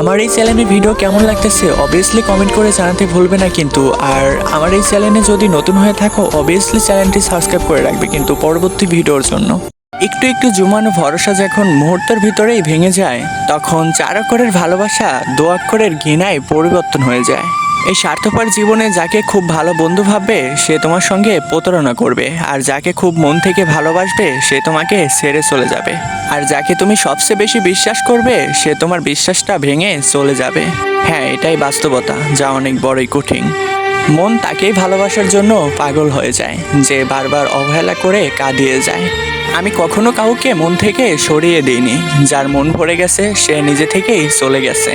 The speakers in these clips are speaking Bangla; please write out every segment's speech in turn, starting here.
আমার এই চ্যানেলে ভিডিও কেমন লাগতেছে অবভিয়াসলি কমেন্ট করে জানাতে ভুলবে না কিন্তু। আর আমার এই চ্যানেলে যদি নতুন হয়ে থাকো অবভিয়াসলি চ্যানেলটি সাবস্ক্রাইব করে রাখবে কিন্তু পরবর্তী ভিডিওর জন্য। একটু একটু জুমানো ভরসা যখন মুহূর্তের ভিতরেই ভেঙে যায়, তখন চার অক্ষরের ভালোবাসা, দু অক্ষরের ঘৃণায় পরিবর্তন হয়ে যায়। এই স্বার্থপর জীবনে যাকে খুব ভালো বন্ধু ভাববে, সে তোমার সঙ্গে প্রতারণা করবে। আর যাকে খুব মন থেকে ভালোবাসবে, সে তোমাকে ছেড়ে চলে যাবে। আর যাকে তুমি সবচেয়ে বেশি বিশ্বাস করবে, সে তোমার বিশ্বাসটা ভেঙে চলে যাবে। হ্যাঁ এটাই বাস্তবতা, যা অনেক বড়ই কঠিন। মন তাকেই ভালোবাসার জন্য পাগল হয়ে যায়, যে বারবার অবহেলা করে কাঁদিয়ে যায়। আমি কখনো কাউকে মন থেকে সরিয়ে দিইনি। যার মন ভরে গেছে, সে নিজে থেকেই চলে গেছে।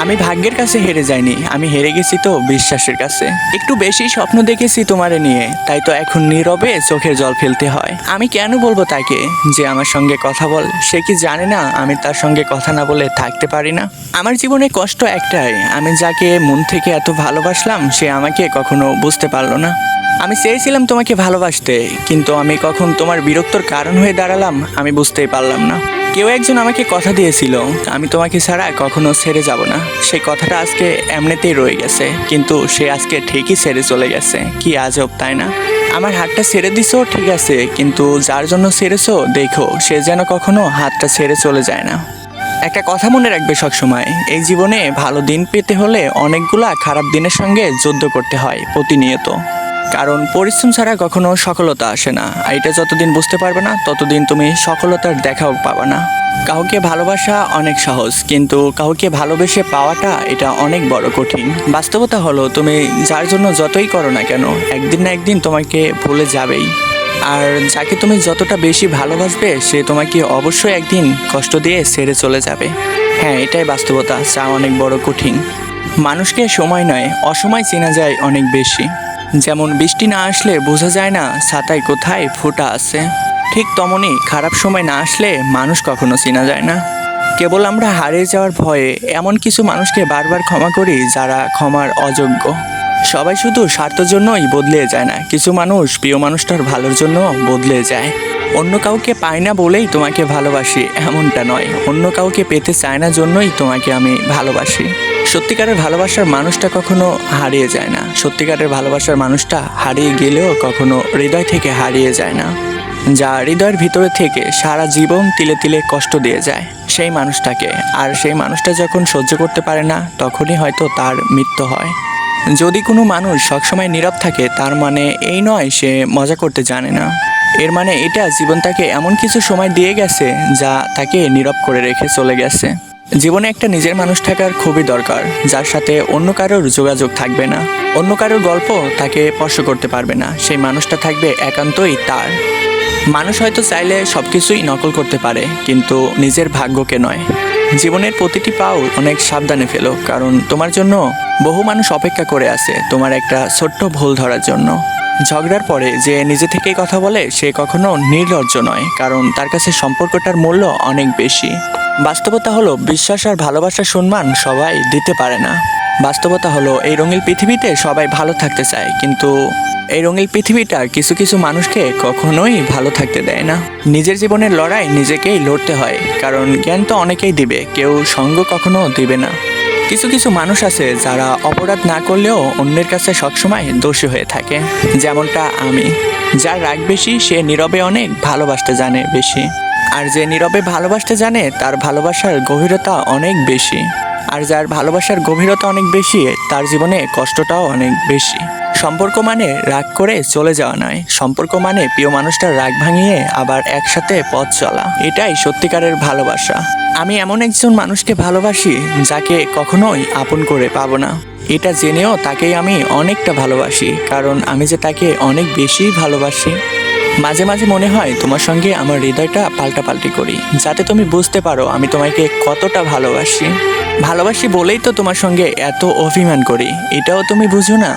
আমি ভাগ্যের কাছে হেরে যাইনি। আমি হেরে গেছি তো বিশ্বাসের কাছে। একটু বেশি স্বপ্ন দেখেছি তোমারে নিয়ে। তাই তো এখন নীরবে চোখের জল ফেলতে হয়। আমি কেন বলব তাকে যে আমার সঙ্গে কথা বল? সে কি জানে না আমি তার সঙ্গে কথা না বলে থাকতে পারি না? আমার জীবনে কষ্ট একটাই। আমি যাকে মন থেকে এত ভালোবাসলাম, সে আমাকে কখনো বুঝতে পারল না। আমি চেয়েছিলাম তোমাকে ভালোবাসতে, কিন্তু আমি কখন তোমার বিরক্তর কারণ হয়ে দাঁড়ালাম, আমি বুঝতেই পারলাম না। কেউ একজন আমাকে কথা দিয়েছিল, আমি তোমাকে ছাড়া কখনো ছেড়ে যাব না। সেই কথাটা আজকে এমনিতেই রয়ে গেছে, কিন্তু সে আজকে ঠিকই ছেড়ে চলে গেছে, কি আজব, তাই না? আমার হাতটা ছেড়ে দিছো, ঠিক আছে, কিন্তু যার জন্য ছেড়েছো, দেখো, সে যেন কখনো হাতটা ছেড়ে চলে যায় না। একটা কথা মনে রাখবে সবসময়, এই জীবনে ভালো দিন পেতে হলে অনেকগুলা খারাপ দিনের সঙ্গে যুদ্ধ করতে হয় প্রতিনিয়ত। কারণ পরিশ্রম ছাড়া কখনো সফলতা আসে না। আর এটা যতদিন বুঝতে পারবে না, ততদিন তুমি সফলতার দেখাও পাবে না। কাউকে ভালোবাসা অনেক সহজ, কিন্তু কাউকে ভালোবেসে পাওয়াটা এটা অনেক বড় কঠিন। বাস্তবতা হলো, তুমি যার জন্য যতই করো না কেন, একদিন না একদিন তোমাকে ভুলে যাবেই। আর যাকে তুমি যতটা বেশি ভালোবাসবে, সে তোমাকে অবশ্যই একদিন কষ্ট দিয়ে ছেড়ে চলে যাবে। হ্যাঁ এটাই বাস্তবতা, যা অনেক বড় কঠিন। মানুষকে সময় নয়, অসময় চেনা যায় অনেক বেশি। যেমন বৃষ্টি না আসলে বোঝা যায় না ছাতায় কোথায় ফোঁটা আছে। ঠিক তেমনই খারাপ সময় না আসলে মানুষ কখনো চেনা যায় না। কেবল আমরা হারিয়ে যাওয়ার ভয়ে এমন কিছু মানুষকে বারবার ক্ষমা করি যারা ক্ষমার অযোগ্য। সবাই শুধু স্বার্থ জন্যই বদলে যায় না, কিছু মানুষ প্রিয় মানুষটার ভালোর জন্য বদলে যায়। অন্য কাউকে পাই না বলেই তোমাকে ভালোবাসি, এমনটা নয়। অন্য কাউকে পেতে চায় না জন্যই তোমাকে আমি ভালোবাসি। সত্যিকারের ভালোবাসার মানুষটা কখনো হারিয়ে যায় না। সত্যিকারের ভালোবাসার মানুষটা হারিয়ে গেলেও কখনো হৃদয় থেকে হারিয়ে যায় না। যা হৃদয়ের ভিতরে থেকে সারা জীবন তিলে তিলে কষ্ট দিয়ে যায় সেই মানুষটাকে। আর সেই মানুষটা যখন সহ্য করতে পারে না, তখনই হয়তো তার মৃত্যু হয়। যদি কোনো মানুষ সবসময় নীরব থাকে, তার মানে এই নয় সে মজা করতে জানে না। এর মানে এটা জীবন তাকে এমন কিছু সময় দিয়ে গেছে যা তাকে নীরব করে রেখে চলে গেছে। জীবনে একটা নিজের মানুষ থাকার খুবই দরকার, যার সাথে অন্য কারোর যোগাযোগ থাকবে না। অন্য কারোর গল্প তাকে স্পর্শ করতে পারবে না, সেই মানুষটা থাকবে একান্তই তার। মানুষ হয়তো চাইলে সব কিছুই নকল করতে পারে, কিন্তু নিজের ভাগ্যকে নয়। জীবনের প্রতিটি পাও অনেক সাবধানে ফেলো, কারণ তোমার জন্য বহু মানুষ অপেক্ষা করে আছে তোমার একটা ছোট্ট ভুল ধরার জন্য। ঝগড়ার পরে যে নিজে থেকেই কথা বলে, সে কখনো নির্লজ্জ নয়, কারণ তার কাছে সম্পর্কটার মূল্য অনেক বেশি। বাস্তবতা হলো, বিশ্বাস আর ভালোবাসার সম্মান সবাই দিতে পারে না। বাস্তবতা হলো, এই রঙিন পৃথিবীতে সবাই ভালো থাকতে চায়, কিন্তু এই রঙিল পৃথিবীটা কিছু কিছু মানুষকে কখনোই ভালো থাকতে দেয় না। নিজের জীবনের লড়াই নিজেকেই লড়তে হয়, কারণ জ্ঞান তো অনেকেই দিবে, কেউ সঙ্গ কখনো দিবে না। কিছু কিছু মানুষ আছে যারা অপরাধ না করলেও অন্যের কাছে সবসময় দোষী হয়ে থাকে। যেমনটা আমি। যার রাগ বেশি, সে নীরবে অনেক ভালোবাসতে জানে বেশি। আর যে নীরবে ভালোবাসতে জানে, তার ভালোবাসার গভীরতা অনেক বেশি। আর যার ভালোবাসার গভীরতা অনেক বেশি, তার জীবনে কষ্টটাও অনেক বেশি। সম্পর্ক মানে রাগ করে চলে যাওয়া নয়। সম্পর্ক মানে প্রিয় মানুষটার রাগ ভাঙিয়ে আবার একসাথে পথ চলা। এটাই সত্যিকারের ভালোবাসা। আমি এমন একজন মানুষকে ভালোবাসি যাকে কখনোই আপন করে পাবো না। এটা জেনেও তাকেই আমি অনেকটা ভালোবাসি, কারণ আমি যে তাকে অনেক বেশি ভালোবাসি। মাঝে মাঝে মনে হয় তোমার সঙ্গে আমার হৃদয়টা পাল্টাপাল্টি করি, যাতে তুমি বুঝতে পারো আমি তোমাকে কতটা ভালোবাসি। ভালোবাসি বলেই তো তোমার সঙ্গে এত অভিমান করি, এটাও তুমি বুঝো না?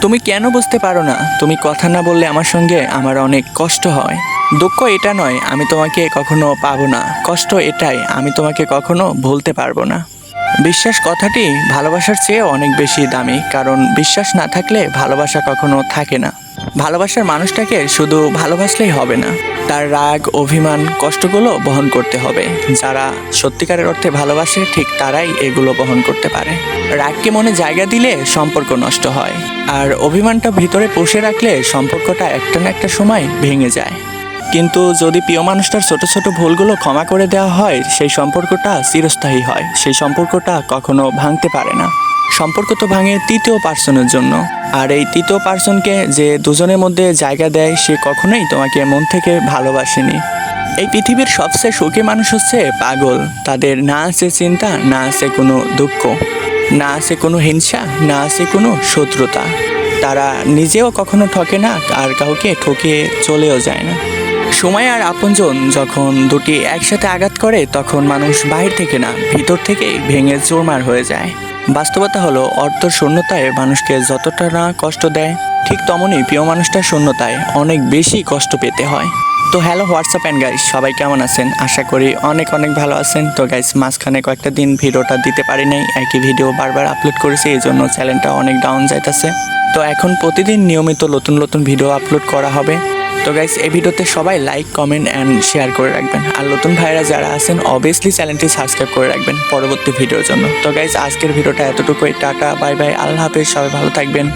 তুমি কেন বুঝতে পারো না? তুমি কথা না বললে আমার সঙ্গে আমার অনেক কষ্ট হয়। দুঃখ এটা নয়, আমি তোমাকে কখনো পাবো না। কষ্ট এটাই, আমি তোমাকে কখনো ভুলতে পারব না। বিশ্বাস কথাটি ভালোবাসার চেয়ে অনেক বেশি দামি, কারণ বিশ্বাস না থাকলে ভালোবাসা কখনো থাকে না। ভালোবাসার মানুষটাকে শুধু ভালোবাসলেই হবে না, তার রাগ, অভিমান, কষ্টগুলো বহন করতে হবে। যারা সত্যিকারের অর্থে ভালোবাসে, ঠিক তারাই এগুলো বহন করতে পারে। রাগকে মনে জায়গা দিলে সম্পর্ক নষ্ট হয়, আর অভিমানটা ভিতরে পুষে রাখলে সম্পর্কটা একটা না একটা সময় ভেঙে যায়। কিন্তু যদি প্রিয় মানুষটার ছোট ছোট ভুলগুলো ক্ষমা করে দেওয়া হয়, সেই সম্পর্কটা চিরস্থায়ী হয়। সেই সম্পর্কটা কখনো ভাঙতে পারে না। সম্পর্ক তো ভাঙে তৃতীয় পার্সনের জন্য। আর এই তৃতীয় পার্সনকে যে দুজনের মধ্যে জায়গা দেয়, সে কখনোই তোমাকে মন থেকে ভালোবাসেনি। এই পৃথিবীর সবচেয়ে সুখী মানুষ হচ্ছে পাগল। তাদের না আছে চিন্তা, না আছে কোনো দুঃখ, না আছে কোনো হিংসা, না আছে কোনো শত্রুতা। তারা নিজেও কখনো ঠকে না, আর কাউকে ঠকিয়ে চলেও যায় না। সময় আর আপনজন যখন দুটি একসাথে আঘাত করে, তখন মানুষ বাহির থেকে না, ভিতর থেকেই ভেঙে চোরমার হয়ে যায়। বাস্তবতা হলো অর্থ শূন্যতায় মানুষকে যতটা না কষ্ট দেয়, ঠিক তেমনই প্রিয় মানুষটার শূন্যতায় অনেক বেশি কষ্ট পেতে হয়। তো হ্যালো হোয়াটসঅ্যাপ অ্যান্ড গাইস, সবাই কেমন আছেন? আশা করি অনেক অনেক ভালো আছেন। তো গাইস, মাঝখানে কয়েকটা দিন ভিডিওটা দিতে পারি নাই, একই ভিডিও বারবার আপলোড করেছি, এই জন্য চ্যানেলটা অনেক ডাউন যাইতেছে। তো এখন প্রতিদিন নিয়মিত নতুন নতুন ভিডিও আপলোড করা হবে। তো গাইস এই ভিডিওতে সবাই লাইক কমেন্ট অ্যান্ড শেয়ার করে রাখবেন। আর নতুন ভাইরা যারা আছেন অবভিয়াসলি চ্যানেলটি সাবস্ক্রাইব করে রাখবেন পরবর্তী ভিডিওর জন্য। তো গাইস আজকের ভিডিওটা এতটুকুই। টাটা বাই বাই আল্লাহ হাফেজ, সবাই ভালো থাকবেন।